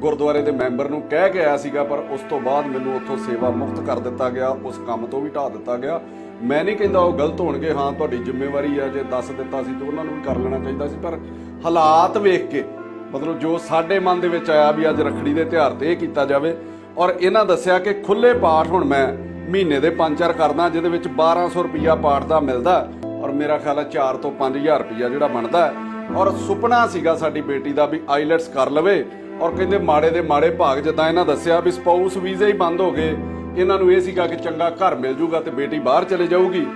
ਗੁਰਦੁਆਰੇ ਦੇ ਮੈਂਬਰ ਨੂੰ ਕਹਿ ਕੇ ਆਇਆ ਸੀਗਾ, ਪਰ ਉਸ ਤੋਂ ਬਾਅਦ ਮੈਨੂੰ ਉੱਥੋਂ ਸੇਵਾ ਮੁਕਤ ਕਰ ਦਿੱਤਾ ਗਿਆ, ਉਸ ਕੰਮ ਤੋਂ ਵੀ ਢਾ ਦਿੱਤਾ ਗਿਆ। ਮੈਂ ਨਹੀਂ ਕਹਿੰਦਾ ਉਹ ਗਲਤ ਹੋਣਗੇ, ਹਾਂ, ਤੁਹਾਡੀ ਜ਼ਿੰਮੇਵਾਰੀ ਹੈ ਜੇ ਦੱਸ ਦਿੱਤਾ ਸੀ ਤਾਂ ਉਹਨਾਂ ਨੂੰ ਵੀ ਕਰ ਲੈਣਾ ਚਾਹੀਦਾ ਸੀ, ਪਰ ਹਾਲਾਤ ਵੇਖ ਕੇ, ਮਤਲਬ ਜੋ ਸਾਡੇ ਮਨ ਦੇ ਵਿੱਚ ਆਇਆ ਵੀ ਅੱਜ ਰੱਖੜੀ ਦੇ ਤਿਉਹਾਰ ਤੇ ਇਹ ਕੀਤਾ ਜਾਵੇ, ਔਰ ਇਹਨਾਂ ਦੱਸਿਆ ਕਿ ਖੁੱਲੇ ਪਾਠ ਹੁਣ ਮੈਂ ਮਹੀਨੇ ਦੇ ਪੰਜ ਚਾਰ ਕਰਦਾ, ਜਿਹਦੇ ਵਿੱਚ 1200 ਰੁਪਿਆ ਪਾਠ ਦਾ ਮਿਲਦਾ, ਔਰ ਮੇਰਾ ਖਿਆਲ ਹੈ 4 ਤੋਂ 5000 ਰੁਪਿਆ ਜਿਹੜਾ ਬਣਦਾ, ਔਰ ਸੁਪਨਾ ਸੀਗਾ ਸਾਡੀ ਬੇਟੀ ਦਾ ਵੀ ਆਈਲੈਟਸ ਕਰ ਲਵੇ ਔਰ ਕਹਿੰਦੇ ਮਾੜੇ ਦੇ ਮਾੜੇ ਭਾਗ ਜਿੱਦਾਂ ਇਹਨਾਂ ਦੱਸਿਆ ਵੀ ਸਪਾਊਸ ਵੀਜ਼ੇ ਹੀ ਬੰਦ ਹੋ ਗਏ। ਇਹਨਾਂ ਨੂੰ ਇਹ ਸੀਗਾ ਕਿ ਚੰਗਾ ਘਰ ਮਿਲ ਜੂਗਾ ਤੇ ਬੇਟੀ ਬਾਹਰ ਚਲੇ ਜਾਊਗੀ।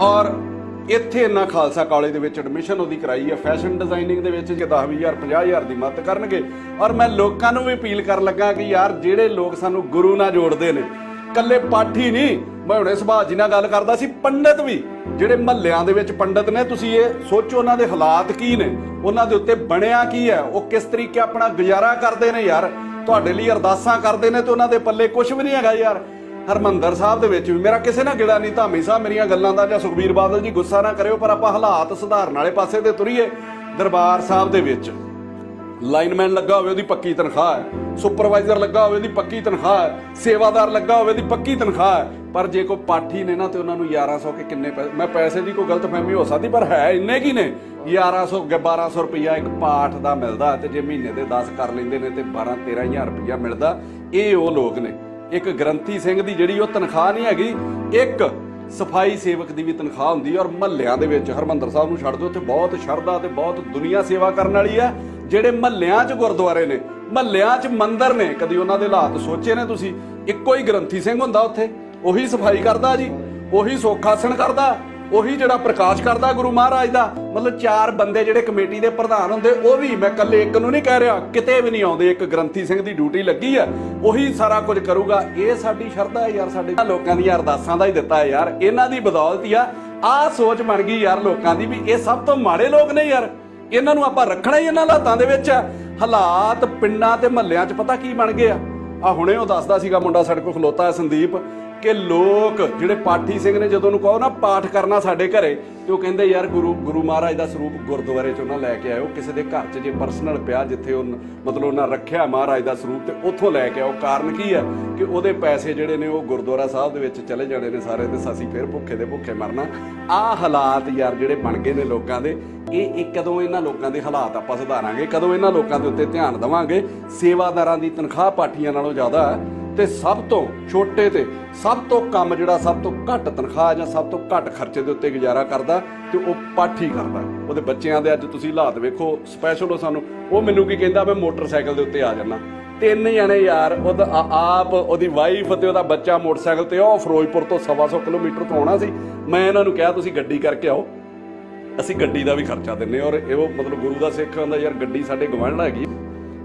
ਔਰ ਇੱਥੇ ਇਹਨਾਂ ਖਾਲਸਾ ਕਾਲਜ ਦੇ ਵਿੱਚ ਐਡਮਿਸ਼ਨ ਉਹਦੀ ਕਰਾਈ ਹੈ ਫੈਸ਼ਨ ਡਿਜ਼ਾਈਨਿੰਗ ਦੇ ਵਿੱਚ ਕਿ 10000 50000 ਦੀ ਮਦਦ ਕਰਨਗੇ। ਔਰ ਮੈਂ ਲੋਕਾਂ ਨੂੰ ਵੀ ਅਪੀਲ ਕਰਨ ਲੱਗਾ ਕਿ ਯਾਰ ਜਿਹੜੇ ਲੋਕ ਸਾਨੂੰ ਗੁਰੂ ਨਾਲ ਜੋੜਦੇ ਨੇ ਕੱਲੇ ਪਾਠੀ ਨਹੀਂ, ਮੈਂ ਹੁਣੇ ਸੁਭਾਅ ਜੀ ਨਾਲ ਗੱਲ ਕਰਦਾ ਸੀ, ਪੰਡਤ ਵੀ। ਜਿਹੜੇ ਮਹੱਲਿਆਂ ਦੇ ਵਿੱਚ ਪੰਡਤ ਨੇ, ਤੁਸੀਂ ਇਹ ਸੋਚੋ ਉਹਨਾਂ ਦੇ ਹਾਲਾਤ ਕੀ ਨੇ, ਉਹਨਾਂ ਦੇ ਉੱਤੇ ਬਣਿਆ ਕੀ ਹੈ, ਉਹ ਕਿਸ ਤਰੀਕੇ ਆਪਣਾ ਗੁਜ਼ਾਰਾ ਕਰਦੇ ਨੇ ਯਾਰ, ਤੁਹਾਡੇ ਲਈ ਅਰਦਾਸਾਂ ਕਰਦੇ ਨੇ ਤੇ ਉਹਨਾਂ ਦੇ ਪੱਲੇ ਕੁਝ ਵੀ ਨਹੀਂ ਹੈਗਾ ਯਾਰ। ਹਰਮੰਦਰ ਸਾਹਿਬ ਦੇ ਵਿੱਚ ਵੀ ਮੇਰਾ ਕਿਸੇ ਨਾਲ ਗਿਲਾ ਨਹੀਂ, ਧਾਮੀ ਸਾਹਿਬ ਮੇਰੀਆਂ ਗੱਲਾਂ ਦਾ ਜਾਂ ਸੁਖਬੀਰ ਬਾਦਲ ਜੀ ਗੁੱਸਾ ਨਾ ਕਰਿਓ, ਪਰ ਆਪਾਂ ਹਾਲਾਤ ਸੁਧਾਰਨ ਵਾਲੇ ਪਾਸੇ ਤੇ ਤੁਰੀਏ, ਦਰਬਾਰ ਸਾਹਿਬ ਦੇ ਵਿੱਚ। ਲਾਈਨਮੈਨ ਲੱਗਾ ਹੋਵੇ ਉਹਦੀ ਪੱਕੀ ਤਨਖਾਹ ਹੈ, ਸੁਪਰਵਾਈਜ਼ਰ ਲੱਗਾ ਹੋਵੇ ਉਹਦੀ ਪੱਕੀ ਤਨਖਾਹ ਹੈ, ਸੇਵਾਦਾਰ ਲੱਗਾ ਹੋਵੇ ਉਹਦੀ ਪੱਕੀ ਤਨਖਾਹ ਹੈ ਪਰ ਜੇ ਕੋਈ ਪਾਠੀ ਨੇ ਨਾ ਤੇ ਉਹਨਾਂ ਨੂੰ 1100 ਕੇ ਕਿੰਨੇ ਪੈਸੇ ਮੈਂ ਪੈਸੇ ਦੀ ਕੋਈ ਗਲਤਫਹਿਮੀ ਹੋ ਸਕਦੀ, ਪਰ ਹੈ ਇੰਨੇ ਕੀ ਨੇ? 1100 ਕੇ 1200 ਰੁਪਇਆ ਇੱਕ ਪਾਠ ਦਾ ਮਿਲਦਾ ਤੇ ਜੇ ਮਹੀਨੇ ਦੇ 10 ਕਰ ਲੈਂਦੇ ਨੇ ਤੇ 12 13000 ਰੁਪਇਆ ਮਿਲਦਾ, ਇਹ ਉਹ ਲੋਕ ਨੇ। ਇੱਕ ਗ੍ਰੰਥੀ ਸਿੰਘ ਦੀ ਜਿਹੜੀ ਉਹ ਤਨਖਾਹ ਨਹੀਂ ਹੈਗੀ, ਇੱਕ ਸਫ਼ਾਈ ਸੇਵਕ ਦੀ ਵੀ ਤਨਖਾਹ ਹੁੰਦੀ ਹੈ ਔਰ ਮਹੱਲਿਆਂ ਦੇ ਵਿੱਚ ਹਰਮੰਦਰ ਸਾਹਿਬ ਨੂੰ ਛੱਡ ਦਿਓ, ਉੱਥੇ ਬਹੁਤ ਸ਼ਰਧਾ ਤੇ ਬਹੁਤ ਦੁਨੀਆ ਸੇਵਾ ਕਰਨ ਵਾਲੀ ਹੈ। ਜਿਹੜੇ ਮਹੱਲਿਆਂ 'ਚ ਗੁਰਦੁਆਰੇ ਨੇ, ਮਹੱਲਿਆਂ 'ਚ ਮੰਦਿਰ ਨੇ, ਕਦੀ ਉਹਨਾਂ ਦੇ ਹਾਲਾਤ ਸੋਚੇ ਨੇ ਤੁਸੀਂ? ਇੱਕੋ ਹੀ ਗ੍ਰੰਥੀ ਸਿੰਘ ਹੁੰਦਾ ਉੱਥੇ। ਉਹੀ ਸਫ਼ਾਈ ਕਰਦਾ ਜੀ, ਉਹੀ ਸੋਖਾਸਣ ਕਰਦਾ, ਉਹੀ ਜਿਹੜਾ ਪ੍ਰਕਾਸ਼ ਕਰਦਾ ਗੁਰੂ ਮਹਾਰਾਜ ਦਾ। ਮਤਲਬ ਚਾਰ ਬੰਦੇ ਜਿਹੜੇ ਕਮੇਟੀ ਦੇ ਪ੍ਰਧਾਨ ਹੁੰਦੇ, ਉਹ ਵੀ ਮੈਂ ਇਕੱਲੇ ਇੱਕ ਨੂੰ ਨਹੀਂ ਕਹਿ ਰਿਹਾ, ਕਿਤੇ ਵੀ ਨਹੀਂ ਆਉਂਦੇ, ਇੱਕ ਗ੍ਰੰਥੀ ਸਿੰਘ ਦੀ ਡਿਊਟੀ ਲੱਗੀ ਆ ਉਹੀ ਸਾਰਾ ਕੁਝ ਕਰੂਗਾ। ਇਹ ਸਾਡੀ ਸ਼ਰਧਾ ਹੈ ਯਾਰ, ਸਾਡੇ ਲੋਕਾਂ ਦੀਆਂ ਅਰਦਾਸਾਂ ਦਾ ਹੀ ਦਿੱਤਾ ਹੈ ਯਾਰ, ਇਹਨਾਂ ਦੀ ਬਦੌਲਤ ਹੀ ਆ। ਆਹ ਸੋਚ ਬਣ ਗਈ ਯਾਰ ਲੋਕਾਂ ਦੀ ਵੀ ਇਹ ਸਭ ਤੋਂ ਮਾੜੇ ਲੋਕ ਨੇ ਯਾਰ। ਇਹਨਾਂ ਨੂੰ ਆਪਾਂ ਰੱਖਣਾ ਹੀ ਇਹਨਾਂ ਹਾਲਾਤਾਂ ਦੇ ਵਿੱਚ ਹਾਲਾਤ ਪਿੰਡਾਂ ਤੇ ਮਹੱਲਿਆਂ 'ਚ ਪਤਾ ਕੀ ਬਣ ਗਏ ਆ। ਆ ਹੁਣੇ ਉਹ ਦੱਸਦਾ ਸੀਗਾ ਮੁੰਡਾ ਸਾਡੇ ਕੋਲ ਖਲੋਤਾ ਹੈ ਸੰਦੀਪ, ਕਿ ਲੋਕ ਜਿਹੜੇ ਪਾਠੀ ਸਿੰਘ ਨੇ ਜਦੋਂ ਉਹਨੂੰ ਕਹੋ ਨਾ ਪਾਠ ਕਰਨਾ ਸਾਡੇ ਘਰੇ, ਤੇ ਉਹ ਕਹਿੰਦੇ ਯਾਰ ਗੁਰੂ ਗੁਰੂ ਮਹਾਰਾਜ ਦਾ ਸਰੂਪ ਗੁਰਦੁਆਰੇ 'ਚ ਉਹਨਾਂ ਲੈ ਕੇ ਆਇਓ, ਕਿਸੇ ਦੇ ਘਰ 'ਚ ਜੇ ਪਰਸਨਲ ਪਿਆ ਜਿੱਥੇ ਉਹ ਮਤਲਬ ਉਹਨਾਂ ਰੱਖਿਆ ਮਹਾਰਾਜ ਦਾ ਸਰੂਪ, ਤੇ ਉੱਥੋਂ ਲੈ ਕੇ ਆਓ। ਕਾਰਨ ਕੀ ਹੈ? ਕਿ ਉਹਦੇ ਪੈਸੇ ਜਿਹੜੇ ਨੇ ਉਹ ਗੁਰਦੁਆਰਾ ਸਾਹਿਬ ਦੇ ਵਿੱਚ ਚਲੇ ਜਾਣੇ ਨੇ ਸਾਰੇ, ਤੇ ਅਸੀਂ ਫਿਰ ਭੁੱਖੇ ਦੇ ਭੁੱਖੇ ਮਰਨਾ। ਆਹ ਹਾਲਾਤ ਯਾਰ ਜਿਹੜੇ ਬਣ ਗਏ ਨੇ ਲੋਕਾਂ ਦੇ। ਇਹ ਇਹ ਕਦੋਂ ਇਹਨਾਂ ਲੋਕਾਂ ਦੇ ਹਾਲਾਤ ਆਪਾਂ ਸੁਧਾਰਾਂਗੇ, ਕਦੋਂ ਇਹਨਾਂ ਲੋਕਾਂ ਦੇ ਉੱਤੇ ਧਿਆਨ ਦੇਵਾਂਗੇ, ਸੇਵਾਦਾਰਾਂ ਦੀ ਤਨਖਾਹ ਪਾਠੀਆਂ ਨਾਲੋਂ ਜ਼ਿਆਦਾ ਹੈ ਤੇ ਸਭ ਤੋਂ ਛੋਟੇ ਤੇ ਸਭ ਤੋਂ ਕੰਮ ਜਿਹੜਾ ਸਭ ਤੋਂ ਘੱਟ ਤਨਖਾਹ ਜਾਂ ਸਭ ਤੋਂ ਘੱਟ ਖਰਚੇ ਦੇ ਉੱਤੇ ਗੁਜ਼ਾਰਾ ਕਰਦਾ ਤੇ ਉਹ ਪਾਠੀ ਕਰਦਾ। ਉਹਦੇ ਬੱਚਿਆਂ ਦੇ ਅੱਜ ਤੁਸੀਂ ਹਾਲਾਤ ਵੇਖੋ ਸਪੈਸ਼ਲ ਉਹ ਸਾਨੂੰ, ਉਹ ਮੈਨੂੰ ਕੀ ਕਹਿੰਦਾ, ਮੈਂ ਮੋਟਰਸਾਈਕਲ ਦੇ ਉੱਤੇ ਆ ਜਾਣਾ ਤਿੰਨ ਜਣੇ ਯਾਰ, ਉਹਦਾ ਆਪ, ਉਹਦੀ ਵਾਈਫ ਤੇ ਉਹਦਾ ਬੱਚਾ ਮੋਟਰਸਾਈਕਲ ਤੇ, ਉਹ ਫਿਰੋਜ਼ਪੁਰ ਤੋਂ 125 ਕਿਲੋਮੀਟਰ ਤੋਂ ਆਉਣਾ ਸੀ। ਮੈਂ ਇਹਨਾਂ ਨੂੰ ਕਿਹਾ, ਤੁਸੀਂ ਗੱਡੀ ਕਰਕੇ ਆਓ। ਅਸੀਂ ਗੱਡੀ ਦਾ ਵੀ ਖਰਚਾ ਦਿੰਨੇ ਔਰ ਇਹ ਮਤਲਬ ਗੁਰੂ ਦਾ ਸਿੱਖ ਹੁੰਦਾ ਯਾਰ ਗੱਡੀ ਸਾਡੇ ਗਵਾਂਢ ਹੈਗੀ।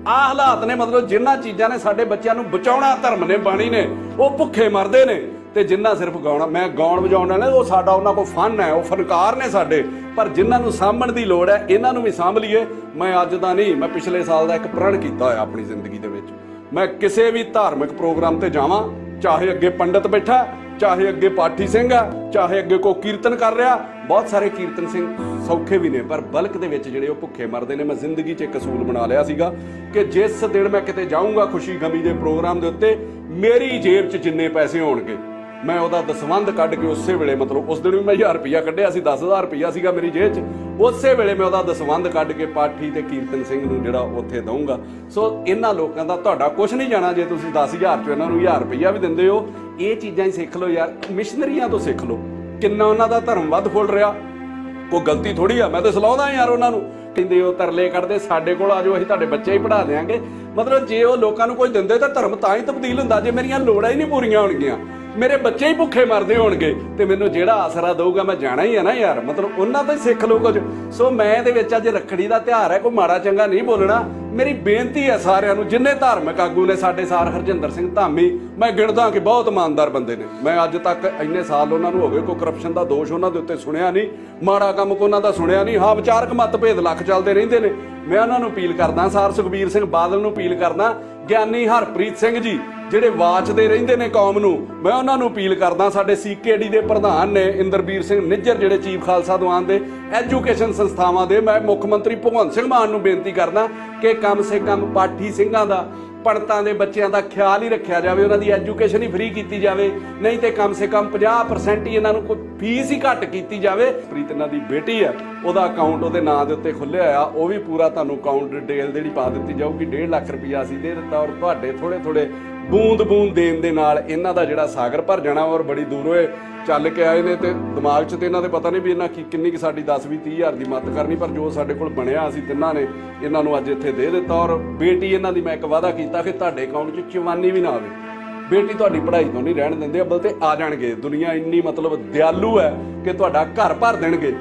ਆ ਹਾਲਾਤ ਨੇ ਮਤਲਬ ਜਿੰਨਾ ਚੀਜ਼ਾਂ ਨੇ ਸਾਡੇ ਬੱਚਿਆਂ ਨੂੰ ਬਚਾਉਣਾ, ਧਰਮ ਨੇ, ਬਾਣੀ ਨੇ, ਉਹ ਭੁੱਖੇ ਮਰਦੇ ਨੇ ਤੇ ਜਿੰਨਾ ਸਿਰਫ ਗਾਉਣਾ, ਮੈਂ ਗਾਉਣ ਵਜਾਉਣ ਵਾਲੇ ਉਹ ਸਾਡਾ ਉਹਨਾਂ ਕੋਲ ਫਨ ਹੈ, ਉਹ ਫਨਕਾਰ ਨੇ ਸਾਡੇ, ਪਰ ਜਿਨ੍ਹਾਂ ਨੂੰ ਸਾਂਭਣ ਦੀ ਲੋੜ ਹੈ, ਇਹਨਾਂ ਨੂੰ ਵੀ ਸਾਂਭ ਲਈਏ। ਮੈਂ ਅੱਜ ਦਾ ਨਹੀਂ, ਮੈਂ ਪਿਛਲੇ ਸਾਲ ਦਾ ਇੱਕ ਪ੍ਰਣ ਕੀਤਾ ਹੋਇਆ ਆਪਣੀ ਜ਼ਿੰਦਗੀ ਦੇ ਵਿੱਚ। ਮੈਂ ਕਿਸੇ ਵੀ ਧਾਰਮਿਕ ਪ੍ਰੋਗਰਾਮ ਤੇ ਜਾਵਾਂ, ਚਾਹੇ ਅੱਗੇ ਪੰਡਤ ਬੈਠਾ ਚਾਹੇ ਅੱਗੇ ਪਾਠੀ ਸਿੰਘ ਆ, ਚਾਹੇ ਅੱਗੇ ਕੋ ਕੀਰਤਨ ਕਰ ਰਿਹਾ, ਬਹੁਤ ਸਾਰੇ ਕੀਰਤਨ ਸਿੰਘ ਸੌਖੇ ਵੀ ਨੇ, ਪਰ ਬਲਕ ਦੇ ਵਿੱਚ ਜਿਹੜੇ ਉਹ ਭੁੱਖੇ ਮਰਦੇ ਨੇ, ਮੈਂ ਜ਼ਿੰਦਗੀ 'ਚ ਇੱਕ ਅਸੂਲ ਬਣਾ ਲਿਆ ਸੀਗਾ ਕਿ ਜਿਸ ਦਿਨ ਮੈਂ ਕਿਤੇ ਜਾਊਂਗਾ ਖੁਸ਼ੀ ਗਮੀ ਦੇ ਪ੍ਰੋਗਰਾਮ ਦੇ ਉੱਤੇ, ਮੇਰੀ ਜੇਬ 'ਚ ਜਿੰਨੇ ਪੈਸੇ ਹੋਣਗੇ, ਮੈਂ ਉਹਦਾ ਦਸਵੰਧ ਕੱਢ ਕੇ ਉਸੇ ਵੇਲੇ ਮਤਲਬ ਉਸ ਦਿਨ ਵੀ ਮੈਂ 1000 ਰੁਪਇਆ ਕੱਢਿਆ ਸੀ 10000 ਰੁਪਇਆ ਸੀਗਾ ਮੇਰੀ ਜੇਬ 'ਚ, ਉਸੇ ਵੇਲੇ ਮੈਂ ਉਹਦਾ ਦਸਵੰਧ ਕੱਢ ਕੇ ਪਾਠੀ ਤੇ ਕੀਰਤਨ ਸਿੰਘ ਨੂੰ ਜਿਹੜਾ ਉੱਥੇ ਦਊਂਗਾ। ਸੋ ਇਹਨਾਂ ਲੋਕਾਂ ਦਾ ਤੁਹਾਡਾ ਕੁਝ ਨਹੀਂ ਜਾਣਾ ਜੇ ਤੁਸੀਂ 10000 ਚ ਇਹਨਾਂ ਨੂੰ 1000 ਰੁਪਇਆ ਵੀ ਦਿੰਦੇ ਹੋ ਇਹ ਚੀਜ਼ਾਂ ਹੀ ਸਿੱਖ ਲਓ ਯਾਰ ਮਿਸ਼ਨਰੀਆਂ ਤੋਂ ਸਿੱਖ ਲਓ। ਕਿੰਨਾ ਉਹਨਾਂ ਦਾ ਧਰਮ ਵੱਧ ਫੁੱਲ ਰਿਹਾ। ਕੋਈ ਗਲਤੀ ਥੋੜੀ ਆ, ਮੈਂ ਤਾਂ ਸਲਾਹੁੰਦਾ ਯਾਰ ਉਹਨਾਂ ਨੂੰ। ਕਹਿੰਦੇ ਉਹ ਤਰਲੇ ਕੱਢਦੇ, ਸਾਡੇ ਕੋਲ ਆਜੋ ਅਸੀਂ ਤੁਹਾਡੇ ਬੱਚੇ ਹੀ ਪੜ੍ਹਾ ਦੇਾਂਗੇ ਮਤਲਬ ਜੇ ਉਹ ਲੋਕਾਂ ਨੂੰ ਕੁਝ ਦਿੰਦੇ ਤਾਂ ਧਰਮ ਤਾਂ ਹੀ ਤਬਦੀਲ ਹੁੰਦਾ, ਜੇ ਮੇਰੀਆਂ ਲੋੜਾਂ ਹੀ ਨਹੀਂ ਪੂਰੀਆਂ ਹੋਣਗੀਆਂ। ਮੇਰੇ ਬੱਚੇ ਹੀ ਭੁੱਖੇ ਮਰਦੇ ਹੋਣਗੇ ਤੇ ਮੈਨੂੰ ਜਿਹੜਾ ਆਸਰਾ ਦਊਗਾ ਮੈਂ ਜਾਣਾ ਹੀ ਹੈ ਨਾ ਯਾਰ। ਮਤਲਬ ਉਹਨਾਂ ਤੋਂ ਹੀ ਸਿੱਖ ਲਓ ਕੁਝ। ਸੋ ਮੈਂ ਇਹਦੇ ਵਿੱਚ ਅੱਜ ਰੱਖੜੀ ਦਾ ਤਿਉਹਾਰ ਹੈ, ਕੋਈ ਮਾੜਾ ਚੰਗਾ ਨਹੀਂ ਬੋਲਣਾ। ਮੇਰੀ ਬੇਨਤੀ ਹੈ ਸਾਰਿਆਂ ਨੂੰ, ਜਿੰਨੇ ਧਾਰਮਿਕ ਆਗੂ ਨੇ ਸਾਡੇ ਸਾਰ, ਹਰਜਿੰਦਰ ਸਿੰਘ ਧਾਮੀ, ਮੈਂ ਗਿਣਦਾ ਕਿ ਬਹੁਤ ਇਮਾਨਦਾਰ ਬੰਦੇ ਨੇ। ਮੈਂ ਅੱਜ ਤੱਕ ਇੰਨੇ ਸਾਲ ਉਹਨਾਂ ਨੂੰ ਹੋ ਗਏ, ਕੋਈ ਕਰਪਸ਼ਨ ਦਾ ਦੋਸ਼ ਉਹਨਾਂ ਦੇ ਉੱਤੇ ਸੁਣਿਆ ਨਹੀਂ, ਮਾੜਾ ਕੰਮ ਕੋ ਉਹਨਾਂ ਦਾ ਸੁਣਿਆ ਨਹੀਂ। ਹਾਂ, ਵਿਚਾਰਕ ਮਤਭੇਦ ਲੱਖ ਚੱਲਦੇ ਰਹਿੰਦੇ ਨੇ। ਮੈਂ ਉਹਨਾਂ ਨੂੰ ਅਪੀਲ ਕਰਦਾ, ਸਾਰ ਸੁਖਬੀਰ ਸਿੰਘ ਬਾਦਲ ਨੂੰ ਅਪੀਲ ਕਰਦਾ, ਗਿਆਨੀ ਹਰਪ੍ਰੀਤ ਸਿੰਘ ਜੀ ਜਿਹੜੇ ਵਾਚਦੇ ਰਹਿੰਦੇ ਨੇ ਕੌਮ ਨੂੰ, ਮੈਂ ਉਹਨਾਂ ਨੂੰ ਅਪੀਲ ਕਰਦਾ, ਸਾਡੇ ਸੀਕੇਡੀ ਦੇ ਪ੍ਰਧਾਨ ਨੇ ਇੰਦਰਬੀਰ ਸਿੰਘ ਨਿੱਜਰ, ਜਿਹੜੇ ਚੀਫ ਖਾਲਸਾ ਦੀਵਾਨ ਦੇ ਐਜੂਕੇਸ਼ਨ ਸੰਸਥਾਵਾਂ ਦੇ, ਮੈਂ ਮੁੱਖ ਮੰਤਰੀ ਭਗਵੰਤ ਸਿੰਘ ਮਾਨ ਨੂੰ ਬੇਨਤੀ ਕਰਦਾ ਕਿ ਕਮ ਸੇ ਕਮ ਪਾਠੀ ਸਿੰਘਾਂ ਦਾ, ਪੜਤਾਂ ਦੇ ਬੱਚਿਆਂ ਦਾ ਖਿਆਲ ਹੀ ਰੱਖਿਆ ਜਾਵੇ, ਉਹਨਾਂ ਦੀ ਐਜੂਕੇਸ਼ਨ ਹੀ ਫ੍ਰੀ ਕੀਤੀ ਜਾਵੇ, ਨਹੀਂ ਤੇ ਕਮ ਸੇ ਕਮ 50% ਹੀ ਇਹਨਾਂ ਨੂੰ ਕੋਈ ਫੀਸ ਹੀ ਘੱਟ ਕੀਤੀ ਜਾਵੇ। ਪ੍ਰੀਤ ਇਹਨਾਂ ਦੀ ਬੇਟੀ ਹੈ, ਉਹਦਾ ਅਕਾਊਂਟ ਉਹਦੇ ਨਾਂ ਦੇ ਉੱਤੇ ਖੁੱਲਿਆ ਆ, ਉਹ ਵੀ ਪੂਰਾ ਤੁਹਾਨੂੰ ਅਕਾਊਂਟ ਡਿਟੇਲ ਜਿਹੜੀ ਪਾ ਦਿੱਤੀ ਜਾਊਗੀ 1.5 ਲੱਖ ਰੁਪਇਆ ਅਸੀਂ ਦੇ ਦਿੱਤਾ ਔਰ ਤੁਹਾਡੇ ਥੋੜੇ ਥੋੜੇ ਬੂੰਦ ਬੂੰਦ ਦੇਣ ਦੇ ਨਾਲ ਇਹਨਾਂ ਦਾ ਜਿਹੜਾ ਸਾਗਰ ਭਰ ਜਾਣਾ ਔਰ ਬੜੀ ਦੂਰੋਂ ਇਹ ਚੱਲ ਕੇ ਆਏ ਨੇ ਤੇ ਦਿਮਾਗ 'ਚ ਤੇ ਇਹਨਾਂ ਦੇ ਪਤਾ ਨਹੀਂ ਵੀ ਇਹਨਾਂ ਕੀ ਕਿੰਨੀ ਕਿ ਸਾਡੀ 10 20 30 ਹਜ਼ਾਰ ਦੀ ਮਦਦ ਕਰਨੀ, ਪਰ ਜੋ ਸਾਡੇ ਕੋਲ ਬਣਿਆ ਅਸੀਂ ਤਿੰਨਾਂ ਨੇ ਇਹਨਾਂ ਨੂੰ ਅੱਜ ਇੱਥੇ ਦੇ ਦਿੱਤਾ ਔਰ ਬੇਟੀ ਇਹਨਾਂ ਦੀ ਮੈਂ ਇੱਕ ਵਾਅਦਾ ਕੀਤਾ ਕਿ ਤੁਹਾਡੇ ਅਕਾਊਂਟ 'ਚ ਚਿਵਾਨੀ ਵੀ ਨਾ ਆਵੇ। ਬੇਟੀ ਤੁਹਾਡੀ ਪੜ੍ਹਾਈ ਤੋਂ ਨਹੀਂ ਰਹਿਣ ਦਿੰਦੇ, ਅੱਬਲ ਤੇ ਆ ਜਾਣਗੇ। ਦੁਨੀਆ ਇੰਨੀ ਮਤਲਬ ਦਿਆਲੂ ਹੈ ਕਿ ਤੁਹਾਡਾ ਘਰ ਭਰ ਦੇਣਗੇ।